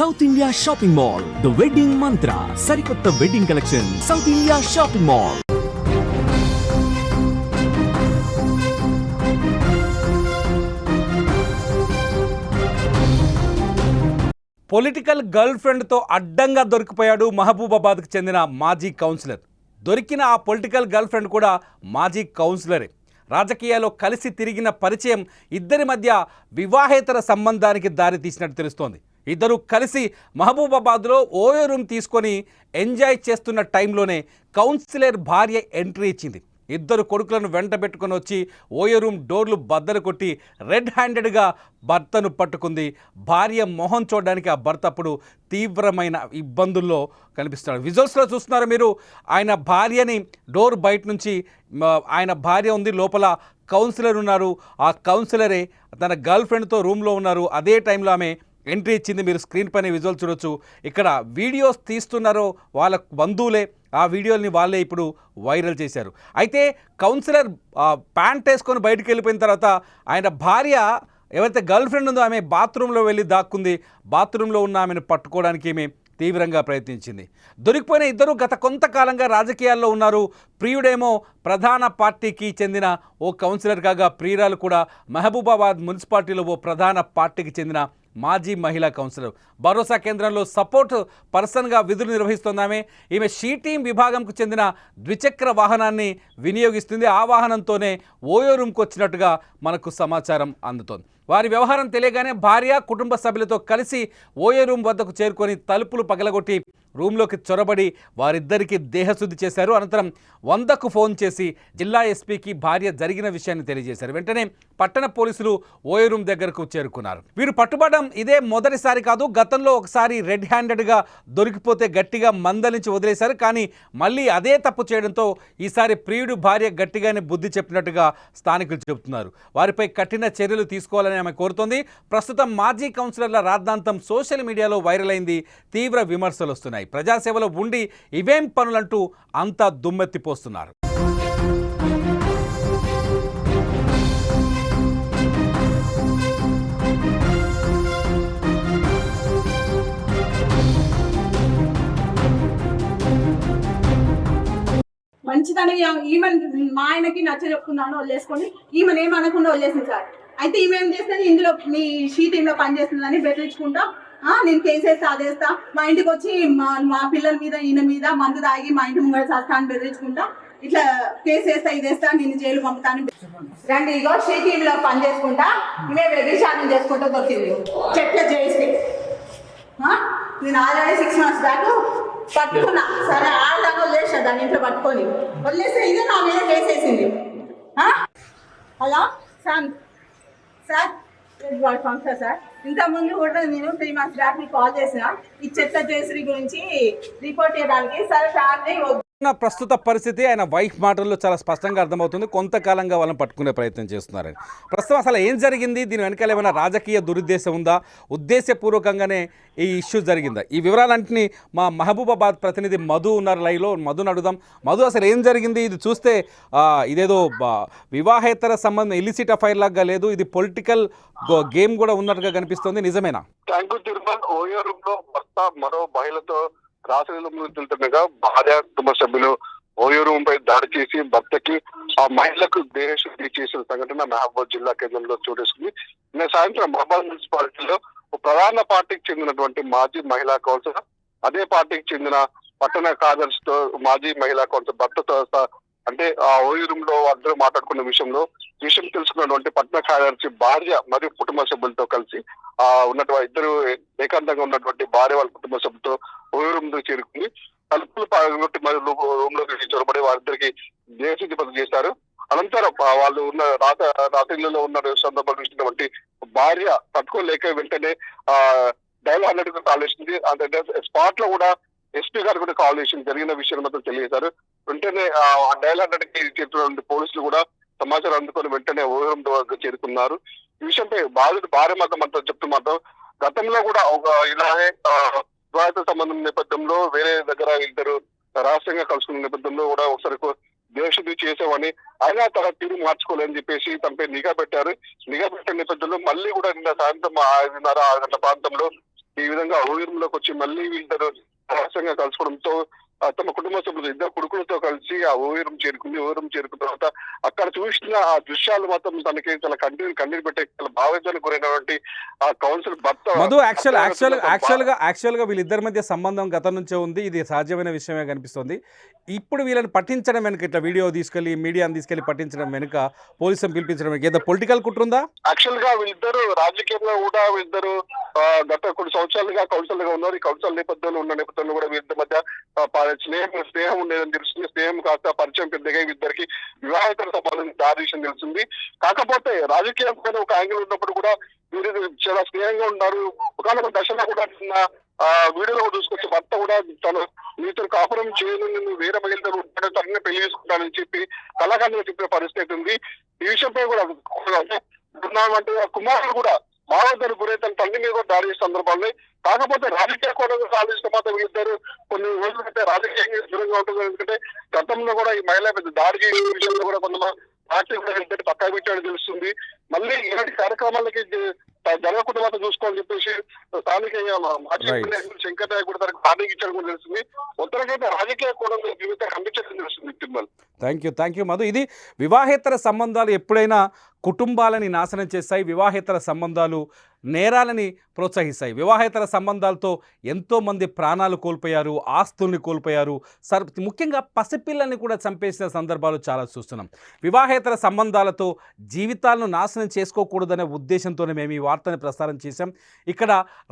South India shopping mall the wedding Mantra సరికొత్త wedding collection South India shopping mall political girl ఫ్రెండ్తో అడ్డంగా దొరికిపోయాడు మహబూబాబాద్కు చెందిన మాజీ కౌన్సిలర్. దొరికిన ఆ పొలిటికల్ గర్ల్ ఫ్రెండ్ కూడా మాజీ కౌన్సిలరే. రాజకీయాల్లో కలిసి తిరిగిన పరిచయం ఇద్దరి మధ్య వివాహేతర సంబంధానికి దారి తీసినట్టు తెలుస్తోంది. ఇద్దరు కలిసి మహబూబాబాద్లో ఓయో రూమ్ తీసుకొని ఎంజాయ్ చేస్తున్న టైంలోనే కౌన్సిలర్ భార్య ఎంట్రీ ఇచ్చింది. ఇద్దరు కొడుకులను వెంట పెట్టుకొని వచ్చి ఓయో రూమ్ డోర్లు బద్దలు కొట్టి రెడ్ హ్యాండెడ్గా భర్తను పట్టుకుంది. భార్య మొహం చూడడానికి ఆ భర్త అప్పుడు తీవ్రమైన ఇబ్బందుల్లో కనిపిస్తున్నాడు. విజువల్స్లో చూస్తున్నారు మీరు ఆయన భార్యని డోర్ బయట నుంచి ఆయన భార్య ఉంది లోపల కౌన్సిలర్ ఉన్నారు. ఆ కౌన్సిలరే తన గర్ల్ ఫ్రెండ్తో రూమ్లో ఉన్నారు. అదే టైంలో ఆమె ఎంట్రీ ఇచ్చింది మీరు స్క్రీన్ పైన విజువల్ చూడొచ్చు. ఇక్కడ వీడియోస్ తీస్తున్నారో వాళ్ళ బంధువులే ఆ వీడియోని వాళ్ళే ఇప్పుడు వైరల్ చేశారు. అయితే కౌన్సిలర్ ప్యాంట్ వేసుకొని బయటకు వెళ్ళిపోయిన తర్వాత ఆయన భార్య ఎవరైతే గర్ల్ ఫ్రెండ్ ఉందో ఆమె బాత్రూంలో వెళ్ళి దాక్కుంది. బాత్రూంలో ఉన్న ఆమెను పట్టుకోవడానికి ఏమి తీవ్రంగా ప్రయత్నించింది. దొరికిపోయిన ఇద్దరు గత కొంతకాలంగా రాజకీయాల్లో ఉన్నారు. ప్రియుడేమో ప్రధాన పార్టీకి చెందిన ఓ కౌన్సిలర్ కాగా ప్రియురాలు కూడా మహబూబాబాద్ మున్సిపాలిటీలో ఓ ప్రధాన పార్టీకి చెందిన మాజీ మహిళా కౌన్సిలర్. భరోసా కేంద్రంలో సపోర్ట్ పర్సన్గా విధులు నిర్వహిస్తోందామె. ఈమె షీ టీం విభాగంకు చెందిన ద్విచక్ర వాహనాన్ని వినియోగిస్తుంది. ఆ వాహనంతోనే ఓయో రూమ్కి వచ్చినట్టుగా మనకు సమాచారం అందుతోంది. వారి వ్యవహారం తెలియగానే భార్య కుటుంబ సభ్యులతో కలిసి ఓయో రూమ్ వద్దకు చేరుకొని తలుపులు పగలగొట్టి రూమ్లోకి చొరబడి వారిద్దరికీ దేహశుద్ధి చేశారు. అనంతరం వందకు ఫోన్ చేసి జిల్లా ఎస్పీకి భార్య జరిగిన విషయాన్ని తెలియజేశారు. వెంటనే పట్టణ పోలీసులు ఓయో రూమ్ దగ్గరకు చేరుకున్నారు. వీరు పట్టుబడడం ఇదే మొదటిసారి కాదు గతంలో ఒకసారి రెడ్ హ్యాండెడ్గా దొరికిపోతే గట్టిగా మందలించి వదిలేశారు. కానీ మళ్ళీ అదే తప్పు చేయడంతో ఈసారి ప్రియుడు భార్య గట్టిగానే బుద్ధి చెప్పినట్టుగా స్థానికులు చెబుతున్నారు. వారిపై కఠిన చర్యలు తీసుకోవాలని ఆమె కోరుతోంది. ప్రస్తుతం మాజీ కౌన్సిలర్ల రాద్ధాంతం సోషల్ మీడియాలో వైరల్ అయింది. తీవ్ర విమర్శలు వస్తున్నాయి. ప్రజాసేవలో ఉండి ఇవేం పనులంటూ అంతా దుమ్మెత్తిపోస్తున్నారు. మంచిదని ఈమెన్ మా ఆయనకి నచ్చ చెప్పుకున్నాను వదిలేసుకొని ఈమెను ఏమనకుండా వదిలేసింది సార్. అయితే ఈమె ఏం చేస్తుంది? ఇందులో మీ షీ టీంలో పనిచేస్తుందని బెదిరించుకుంటా నేను కేసు వేస్తా మా ఇంటికి వచ్చి మా మా పిల్లల మీద ఈయన మీద మందు తాగి మా ఇంటి ముంగడ సస్తా అని బెదిరించుకుంటా. ఇట్లా కేసు వేస్తా ఇదేస్తా నేను జైలు పంపుతాను. రండి ఇగో షీ లో పని చేసుకుంటా. ఈమె వ్యభిచారం చేసుకుంటూ దొరికింది. చెట్ల చేసి నేను ఆల్రెడీ సిక్స్ మంత్స్ బ్యాక్ పట్టుకున్నా. సరే ఆడదాకా వదిలేసా దాని ఇంట్లో పట్టుకొని. వదిలేస్తే ఇదే నా మీద కేసేసింది ఆ? హలో? సార్. సార్? వాడు ఫంక్షన్ సార్. ఇంతకుముందు కూడా నేను త్రీ మంత్స్ బ్యాక్ మీకు కాల్ చేసిన ఈ చెత్త జేసరి గురించి రిపోర్ట్ చేయడానికి. సార్ ఫ్యామిలీ ప్రస్తుత పరిస్థితి ఆయన వైఫ్ మాటల్లో చాలా స్పష్టంగా అర్థమవుతుంది. కొంతకాలంగా వాళ్ళని పట్టుకునే ప్రయత్నం చేస్తున్నారని. ప్రస్తుతం అసలు ఏం జరిగింది? దీని వెనకాల ఏమైనా రాజకీయ దురుద్దేశం ఉందా? ఉద్దేశపూర్వకంగానే ఈ ఇష్యూ జరిగిందా? ఈ వివరాలన్నింటినీ మా మహబూబాబాద్ ప్రతినిధి మధు ఉన్నారు లైవ్లో. మధుని అడుగుదాం. మధు అసలు ఏం జరిగింది? ఇది చూస్తే ఇదేదో వివాహేతర సంబంధం ఇలిసిట్ అఫైర్ లాగా లేదు. ఇది పొలిటికల్ గేమ్ కూడా ఉన్నట్టుగా కనిపిస్తుంది. నిజమేనా? ట్యాంకు తిరుమల. ఓయో రూమ్లో మరో మహిళతో రాత్రిలో వెళ్తుండగా భార్య కుటుంబ సభ్యులు ఓయో రూమ్ పై దాడి చేసి భర్తకి ఆ మహిళకు దేహశుద్ధి చేసిన సంఘటన మహబూబ్ జిల్లా కేంద్రంలో చోటేసుకుంది నిన్న సాయంత్రం మహబాద్ మున్సిపాలిటీలో ఒక ప్రధాన పార్టీకి చెందినటువంటి మాజీ మహిళా కౌన్సిలర్ అదే పార్టీకి చెందిన పట్టణ కార్యదర్శితో మాజీ మహిళా కౌన్సిలర్ భర్తతో అంటే ఆ ఓయో రూమ్లో అందరూ మాట్లాడుకున్న విషయంలో విషయం తెలుసుకున్నటువంటి పట్టణ కార్యదర్శి భార్య మరియు కుటుంబ సభ్యులతో కలిసి ఆ ఉన్నటువంటి ఇద్దరు ఏకాంతంగా ఉన్నటువంటి భార్య వాళ్ళ కుటుంబ సభ్యులతో ఓయో రూమ్లో చేరుకుంది తలుపులు పగలగొట్టి మరియు రూమ్లోకి చొరబడి వారిద్దరికి దేశీ పదవి చేశారు. అనంతరం వాళ్ళు ఉన్న రాత రాత్రిలో ఉన్న సందర్భంలో చూసినటువంటి భార్య తట్టుకోలేక వెంటనే ఆ డైల్ హండ్రెడ్కు కాల్ చేసింది. అంటే స్పాట్లో కూడా ఎస్పీ గారు కూడా కాల్ చేసింది. జరిగిన విషయం మాత్రం తెలియజేశారు. వెంటనే ఆ డైల్ హండ్రెడ్కి చేరుతున్నటువంటి పోలీసులు కూడా సమాచారం అందుకొని వెంటనే ఓరం చేరుకున్నారు. ఈ విషయంపై బాధిత భార్య మాత్రం అంతా చెప్తూ మాత్రం గతంలో కూడా ఒక ఇలాగే ఆ, వివాహిత సంబంధం నేపథ్యంలో వేరే దగ్గర ఇద్దరు రహస్యంగా కలుసుకున్న నేపథ్యంలో కూడా ఒకసారి దేశుద్ధి చేసామని అయినా తన తీరు మార్చుకోలేని చెప్పేసి తనపై నిఘా పెట్టారు. నిఘా పెట్టిన నేపథ్యంలో మళ్ళీ కూడా నిన్న సాయంత్రం ఐదున్నర ఆరు గంటల ప్రాంతంలో ఈ విధంగా ఊరిలోకి వచ్చి మళ్ళీ వీళ్ళిద్దరు రహస్యంగా కలుసుకోవడంతో తమ కుటుంబ సభ్యులు ఇద్దరు కొడుకులతో కలిసి ఆ ఊరం చేరుకుంది. ఊరం చేరుకున్న తర్వాత అక్కడ చూసిన ఆ దృశ్యాలు మాత్రం తనకి చాలా కన్నీరు కన్నీరు పెట్టే చాలా భావేదానికి గురైనటువంటి ఆ కౌన్సిల్ భర్త మధు యాక్చువల్ యాక్చువల్ యాక్చువల్గా యాక్చువల్గా వీళ్ళిద్దరి మధ్య సంబంధం గతం నుంచే ఉంది. ఇది సహజమైన విషయమే కనిపిస్తుంది. ఇప్పుడు వీళ్ళని పట్టించడం వెనుక ఇట్లా వీడియో తీసుకెళ్ళి మీడియాని తీసుకెళ్ళి పట్టించడం వెనుక పోలీసులను పిలిపించడం వెనుక ఏదో పొలిటికల్ కుట్రుందా యాక్చువల్గా వీళ్ళిద్దరు రాజకీయంగా కూడా వీళ్ళిద్దరు గత కొన్ని సంవత్సరాలుగా కౌన్సిల్గా ఉన్నారు. ఈ కౌన్సిల్ నేపథ్యంలో ఉన్న నేపథ్యంలో కూడా వీళ్ళిద్దరి మధ్య స్నేహం స్నేహం ఉండేదని తెలుస్తుంది స్నేహం కాస్త పరిచయం పెద్దగా ఇద్దరికి వివాహేతర సంబంధం దారిషన్ తెలుస్తుంది కాకపోతే రాజకీయమైన ఒక యాంగిల్ ఉన్నప్పుడు కూడా వీరు చాలా స్నేహంగా ఉన్నారు ఒకనొక దశలో కూడా నిన్న ఆ వీడియోలో చూసుకొచ్చి భర్త కూడా తను నీతో కాపురం చేయను నేను వేరే మహిళతో ఉంటాడు తననే పెళ్ళి చేసుకుంటానని చెప్పి కళాకారులు చెప్పిన పరిస్థితి ఉంది ఈ విషయంపై కూడా అంటే కుమారుడు కూడా మానవతను గురై తన తండ్రి మీద కూడా దాడి చేసే సందర్భాలు. కాకపోతే రాజకీయ కోణంలో ఆలోచిస్తే మాత్రం వీళ్ళిద్దరు కొన్ని రోజులు అయితే రాజకీయంగా దూరంగా ఉంటుంది ఎందుకంటే గతంలో కూడా ఈ మహిళ పెద్ద దాడి విషయంలో కూడా కొంతమంది పార్టీ కూడా వెళ్తే పక్కా పెట్టాడని తెలుస్తుంది. మళ్ళీ ఇలాంటి కార్యక్రమాలకి జరగకుండా మాత్రం చూసుకోవాలని చెప్పేసి స్థానిక శంకర్ నాయక్ కూడా తనకు హామీ ఇచ్చాడు కూడా తెలుస్తుంది. మొత్తానికైతే రాజకీయ కోణంలో జీవితం ఖండించడం తెలుస్తుంది thank you thank you Madhu. ఇది వివాహేతర సంబంధాలు ఎప్పుడైనా కుటుంబాలని నాశనం చేస్తాయి వివాహేతర సంబంధాలు నేరాలని ప్రోత్సహిస్తాయి. వివాహేతర సంబంధాలతో ఎంతోమంది ప్రాణాలు కోల్పోయారు ఆస్తుల్ని కోల్పోయారు. సర్ ముఖ్యంగా పసిపిల్లల్ని కూడా చంపేసిన సందర్భాలు చాలా చూస్తున్నాం. వివాహేతర సంబంధాలతో జీవితాలను నాశనం చేసుకోకూడదనే ఉద్దేశంతోనే మేము ఈ వార్తని ప్రసారం చేశాం. ఇక్కడ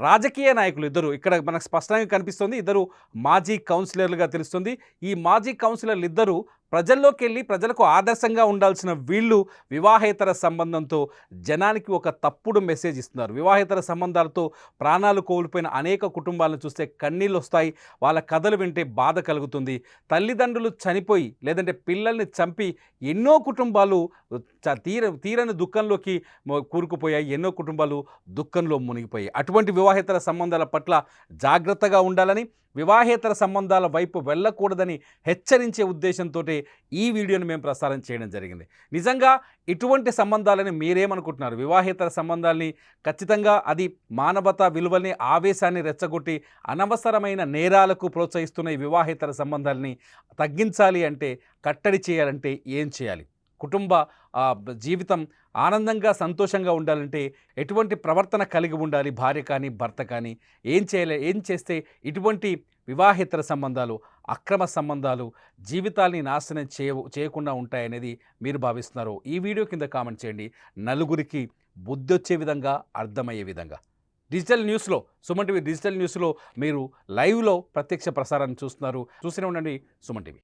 రాజకీయ నాయకులు ఇద్దరు ఇక్కడ మనకు స్పష్టంగా కనిపిస్తుంది ఇద్దరు మాజీ కౌన్సిలర్లుగా తెలుస్తుంది. ఈ మాజీ కౌన్సిలర్లు ఇద్దరు ప్రజల్లోకి వెళ్ళి ప్రజలకు ఆదర్శంగా ఉండాల్సిన వీళ్ళు వివాహేతర సంబంధంతో జనానికి ఒక తప్పుడు మెసేజ్ ఇస్తున్నారు. వివాహేతర సంబంధాలతో ప్రాణాలు కోల్పోయిన అనేక కుటుంబాలను చూస్తే కన్నీళ్ళు వస్తాయి వాళ్ళ కథలు వింటే బాధ కలుగుతుంది. తల్లిదండ్రులు చనిపోయి లేదంటే పిల్లల్ని చంపి ఎన్నో కుటుంబాలు చ- తీర తీరని దుఃఖంలోకి కూరుకుపోయాయి. ఎన్నో కుటుంబాలు దుఃఖంలో మునిగిపోయాయి. అటువంటి వివాహేతర సంబంధాల పట్ల జాగ్రత్తగా ఉండాలని వివాహేతర సంబంధాల వైపు వెళ్ళకూడదని హెచ్చరించే ఉద్దేశంతో ఈ వీడియోను మేము ప్రసారం చేయడం జరిగింది. నిజంగా ఇటువంటి సంబంధాలని మీరేమనుకుంటున్నారు? వివాహేతర సంబంధాల్ని ఖచ్చితంగా అది మానవతా విలువల్ని ఆవేశాన్ని రెచ్చగొట్టి అనవసరమైన నేరాలకు ప్రోత్సహిస్తున్న ఈ వివాహేతర సంబంధాలని తగ్గించాలి అంటే కట్టడి చేయాలంటే ఏం చేయాలి? కుటుంబ జీవితం ఆనందంగా సంతోషంగా ఉండాలంటే ఎటువంటి ప్రవర్తన కలిగి ఉండాలి? భార్య కానీ భర్త కానీ? ఏం చేయలే? ఏం చేస్తే ఇటువంటి వివాహేతర సంబంధాలు అక్రమ సంబంధాలు జీవితాల్ని నాశనం చేయ చేయకుండా ఉంటాయనేది మీరు భావిస్తున్నారు. ఈ వీడియో కింద కామెంట్ చేయండి. నలుగురికి బుద్ధి వచ్చే విధంగా అర్థమయ్యే విధంగా. డిజిటల్ న్యూస్లో సుమన్ టీవీ డిజిటల్ న్యూస్లో మీరు లైవ్లో ప్రత్యక్ష ప్రసారాన్ని చూస్తున్నారు. చూస్తూనే ఉండండి సుమన్ టీవీ.